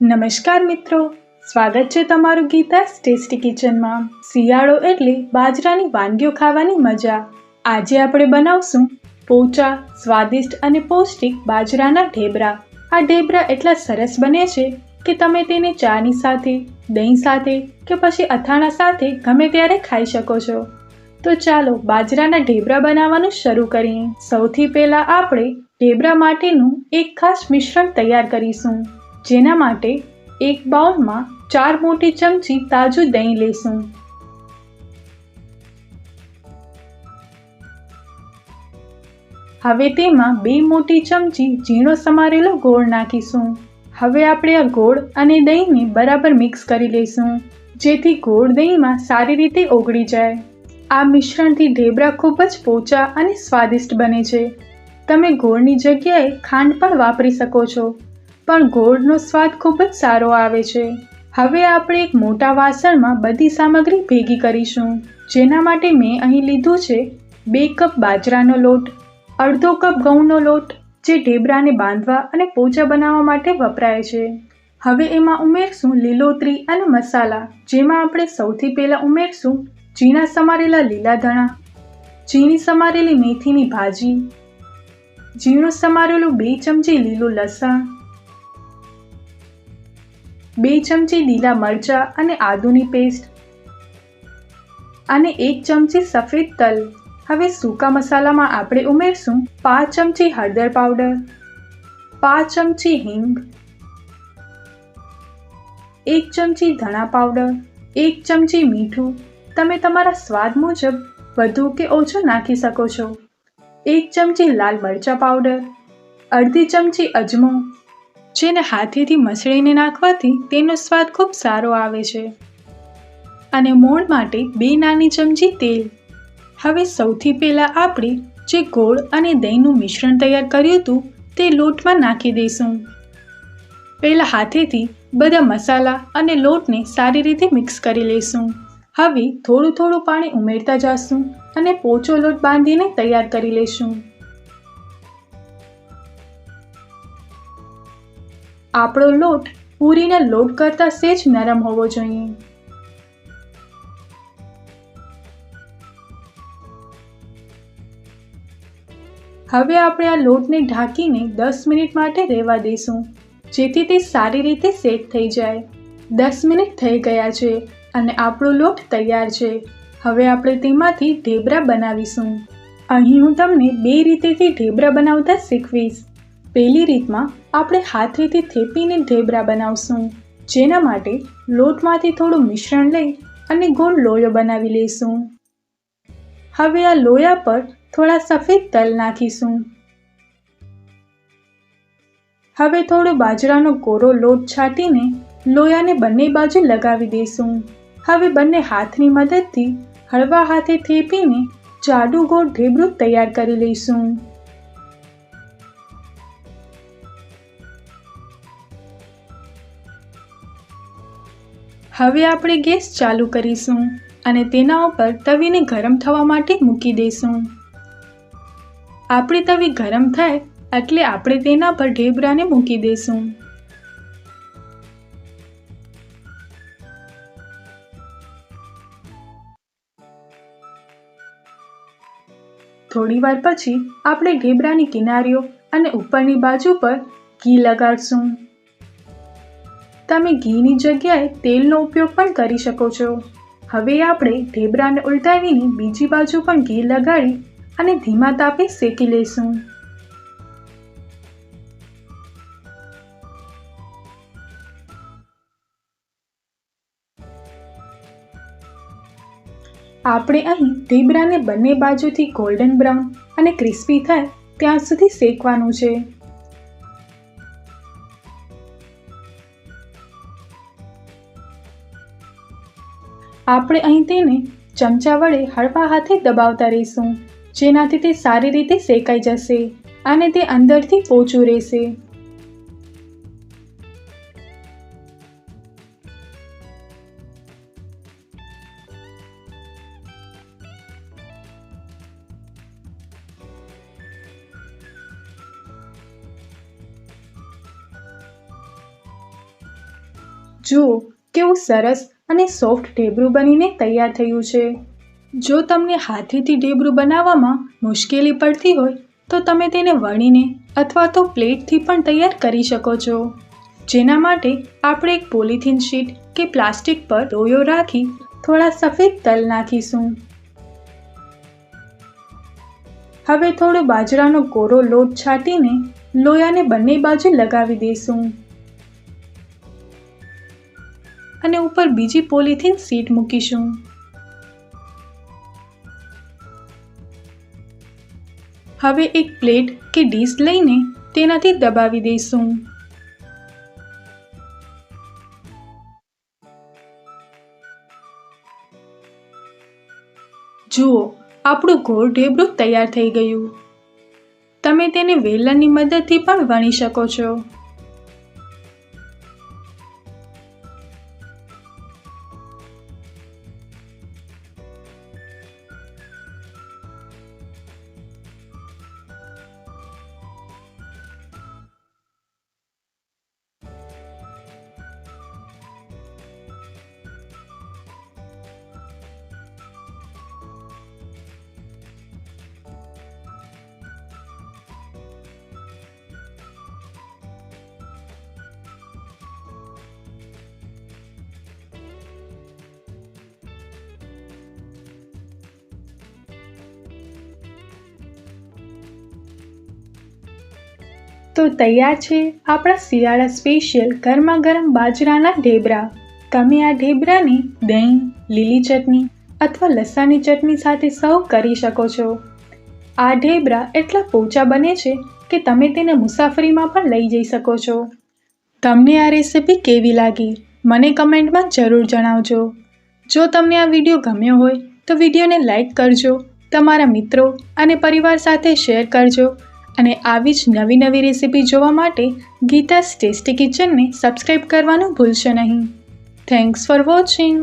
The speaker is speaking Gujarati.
નમસ્કાર મિત્રો, સ્વાગત છે તમારું ગીતા ટેસ્ટી કિચનમાં. શિયાળો એટલે બાજરાની વાનગીઓ ખાવાની મજા. આજે આપણે બનાવશું પોચા, સ્વાદિષ્ટ અને પૌષ્ટિક બાજરાના ઢેબરા. આ ઢેબરા એટલા સરસ બને છે કે તમે તેને ચાની સાથે, દહીં સાથે કે પછી અથાણા સાથે ગમે ત્યારે ખાઈ શકો છો. તો ચાલો બાજરાના ઢેબરા બનાવવાનું શરૂ કરીએ. સૌથી પહેલાં આપણે ઢેબરા માટેનું એક ખાસ મિશ્રણ તૈયાર કરીશું. જેના માટે એક બાઉલમાં ચાર મોટી ચમચી તાજું દહીં લેશું. હવે તેમાં બે મોટી ચમચી ઝીણો સમારેલો ગોળ નાખીશું. હવે આપણે આ ગોળ અને દહીંને બરાબર મિક્સ કરી લઈશું, જેથી ગોળ દહીંમાં સારી રીતે ઓગળી જાય. આ મિશ્રણથી ઢેબરા ખૂબ જ પોચા અને સ્વાદિષ્ટ બને છે. તમે ગોળની જગ્યાએ ખાંડ પણ વાપરી શકો છો. પણ ગોળનો સ્વાદ ખૂબ જ સારો આવે છે. હવે આપણે એક મોટા વાસણમાં બધી સામગ્રી ભેગી કરીશું. જેના માટે મેં અહીં લીધું છે બે કપ બાજરાનો લોટ, અડધો કપ ઘઉંનો લોટ, જે ઢેબરાને બાંધવા અને પોચા બનાવવા માટે વપરાય છે. હવે એમાં ઉમેરશું લીલોતરી અને મસાલા, જેમાં આપણે સૌથી પહેલાં ઉમેરશું ઝીણા સમારેલા લીલા ધણા, ઝીણી સમારેલી મેથીની ભાજી, ઝીણું સમારેલું બે ચમચી લીલું લસણ બે ચમચી લીલા મરચાં અને આદુની પેસ્ટ. અને એક ચમચી સફેદ તલ. હવે સૂકા મસાલામાં આપણે ઉમેરશું પાંચ ચમચી હળદર પાવડર, પાંચ ચમચી હિંગ, એક ચમચી ધણા પાવડર, એક ચમચી મીઠું. તમે તમારા સ્વાદ મુજબ વધુ કે ઓછું નાખી શકો છો. એક ચમચી લાલ મરચાં પાવડર, અડધી ચમચી અજમો જેને હાથેથી મસળીને નાખવાથી તેનો સ્વાદ ખૂબ સારો આવે છે. અને મોણ માટે બે નાની ચમચી તેલ. હવે સૌથી પહેલાં આપણે જે ગોળ અને દહીંનું મિશ્રણ તૈયાર કર્યું હતું તે લોટમાં નાખી દઈશું. પહેલાં હાથેથી બધા મસાલા અને લોટને સારી રીતે મિક્સ કરી લઈશું. હવે થોડું થોડું પાણી ઉમેરતા જઈશું અને પોચો લોટ બાંધીને તૈયાર કરી લઈશું. આપણો લોટ પૂરીના લોટ કરતાં સેજ નરમ હોવો જોઈએ. હવે આપણે આ લોટને ઢાંકીને દસ મિનિટ માટે રહેવા દઈશું, જેથી તે સારી રીતે સેટ થઈ જાય. દસ મિનિટ થઈ ગયા છે અને આપણો લોટ તૈયાર છે. હવે આપણે તેમાંથી ઢેબરા બનાવીશું. અહીં હું તમને બે રીતેથી ઢેબરા બનાવતા શીખવીશ. પહેલી રીતમાં આપણે હાથેથી થેપીને ઢેબરા બનાવશું, જેના માટે લોટમાંથી થોડું મિશ્રણ લઈ અને ગોળ લોયો બનાવી લઈશું. હવે આ લોયા પર થોડા સફેદ તલ નાખીશું. હવે થોડો બાજરાનો કોરો લોટ છાંટીને લોયાને બંને બાજુ લગાવી દઈશું. હવે બંને હાથની મદદથી હળવા હાથે થેપીને જાડુ ગોળ ઢેબરું તૈયાર કરી લઈશું. હવે આપણે ગેસ ચાલુ કરીશું અને તેના ઉપર તવીને ગરમ થવા માટે મૂકી દઈશું. આપણી તવી ગરમ થાય એટલે આપણે તેના પર ઢેબરાને મૂકી દઈશું. થોડી વાર પછી આપણે ઢેબરાની કિનારીઓ અને ઉપરની બાજુ પર ઘી લગાડશું. તમે ઘીની જગ્યાએ તેલનો ઉપયોગ પણ કરી શકો છો. હવે આપણે ઢેબરાને ઉલટાવીને બીજી બાજુ પણ ઘી લગાડી અને ધીમા તાપે શેકી લઈશું. આપણે અહીં ઢેબરાને બંને બાજુથી ગોલ્ડન બ્રાઉન અને ક્રિસ્પી થાય ત્યાં સુધી શેકવાનું છે. આપણે અહીં તેને ચમચા વડે હળવા હાથે દબાવતા રહીશું. જેનાથી તે સારી રીતે શેકાઈ જશે અને તે અંદરથી પોચું રહેશે. જુઓ, કેવું સરસ અને સોફ્ટ ઢેબરું બનીને તૈયાર થયું છે. જો તમને હાથેથી ઢેબરું બનાવવામાં મુશ્કેલી પડતી હોય, તો તમે તેને વણીને અથવા તો પ્લેટથી પણ તૈયાર કરી શકો છો. જેના માટે આપણે એક પોલિથીન શીટ કે પ્લાસ્ટિક પર રોયો રાખી થોડા સફેદ તલ નાખીશું. હવે થોડો બાજરાનો કોરો લોટ છાંટીને લોયાને બંને બાજુ લગાવી દઈશું અને ઉપર બીજી પોલિથીન શીટ મૂકીશું. હવે એક પ્લેટ કે ડીશ લઈને તેનાથી દબાવી દઈશું. જુઓ, આપણું ગોળ ઢેબરું તૈયાર થઈ ગયું. તમે તેને વેલણની મદદથી પણ વણી શકો છો. તો તૈયાર છે આપણા શિયાળા સ્પેશિયલ ગરમા ગરમ બાજરાના ઢેબરા. તમે આ ઢેબરાને દહીં, લીલી ચટણી અથવા લસણની ચટણી સાથે સર્વ કરી શકો છો. આ ઢેબરા એટલા પોચા બને છે કે તમે તેને મુસાફરીમાં પણ લઈ જઈ શકો છો. તમને આ રેસિપી કેવી લાગી? મને કમેન્ટમાં જરૂર જણાવજો. જો તમને આ વીડિયો ગમ્યો હોય તો વિડીયોને લાઈક કરજો, તમારા મિત્રો અને પરિવાર સાથે શેર કરજો. અને આવી જ નવી નવી રેસિપી જોવા માટે ગીતાસ ટેસ્ટી કિચનને સબસ્ક્રાઈબ કરવાનું ભૂલશો નહીં. Thanks for watching